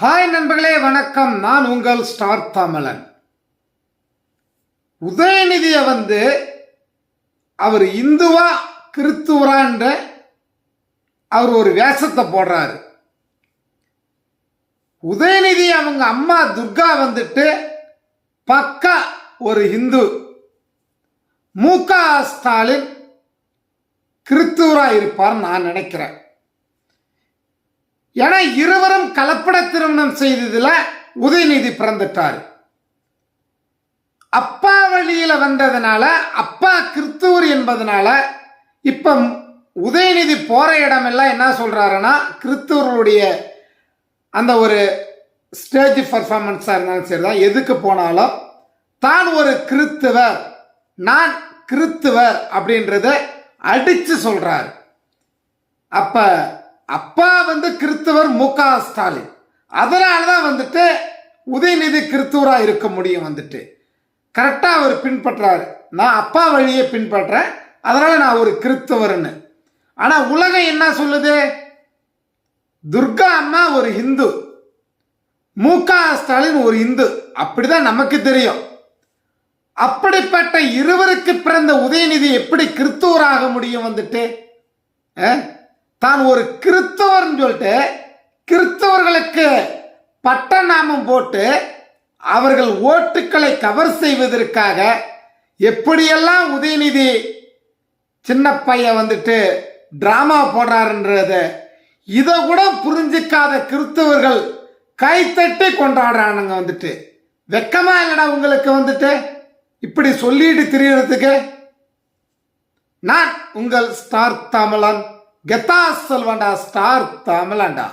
Hi நண்பர்களே வணக்கம். நான் உங்கள் ஸ்டார் தமிழன். உதயநிதியை வந்து அவர் இந்துவா கிறித்துவரான்ற அவர் ஒரு வேஷத்தை போடுறாரு. உதயநிதி அவங்க அம்மா துர்கா வந்துட்டு பக்கா ஒரு இந்து. மு க ஸ்டாலின் கிறித்துவராக இருப்பார் நான் நினைக்கிறேன். ஏன்னா இருவரும் கலப்பட திருமணம் செய்ததில் உதயநிதி பிறந்துட்டார். அப்பா வழியில் வந்ததுனால அப்பா கிறிஸ்துவர் என்பதனால இப்போ உதயநிதி போகிற இடமெல்லாம் என்ன சொல்கிறாருன்னா கிறிஸ்துவருடைய அந்த ஒரு ஸ்டேஜ் பர்ஃபார்மன்ஸாக இருந்தாலும் சரி தான் எதுக்கு போனாலும் தான் ஒரு கிறித்துவர் நான் கிறித்துவர் அப்படின்றத அடித்து சொல்கிறார் அப்போ அப்பா வந்து கிறிஸ்தவர் மு க ஸ்டாலின். அதனால தான் வந்துட்டு உதயநிதி கிறிஸ்துவராக இருக்க முடியும் வந்துட்டு. கரெக்டாக அவர் பின்பற்றாரு. நான் அப்பா வழியை பின்பற்றேன். அதனால நான் ஒரு கிறிஸ்தவர்னு. ஆனால் உலகம் என்ன சொல்லுது? துர்கா அம்மா ஒரு ஹிந்து. மு க ஸ்டாலின் ஒரு இந்து அப்படிதான் நமக்கு தெரியும். அப்படிப்பட்ட இருவருக்கு பிறந்த உதயநிதி எப்படி கிறிஸ்துவராக முடியும் வந்துட்டு? தான் ஒரு கிறிஸ்தவர்னு சொல்லிட்டு கிறிஸ்தவர்களுக்கு பட்ட நாமம் போட்டு அவர்கள் ஓட்டுக்களை கவர் செய்வதற்காக எப்படியெல்லாம் உதயநிதி சின்ன பையன் வந்துட்டு டிராமா போடுறாருன்றது இதை கூட புரிஞ்சிக்காத கிறிஸ்தவர்கள் கைத்தட்டி கொண்டாடுறானுங்க வந்துட்டு. வெக்கமா இல்லைடா உங்களுக்கு வந்துட்டு? இப்படி சொல்லிட்டு திரியறதுக்கு நான் உங்கள் ஸ்டார் தமிழன் கெத்தாசல் செல்வண்டா ஸ்டார் தமிழாண்டா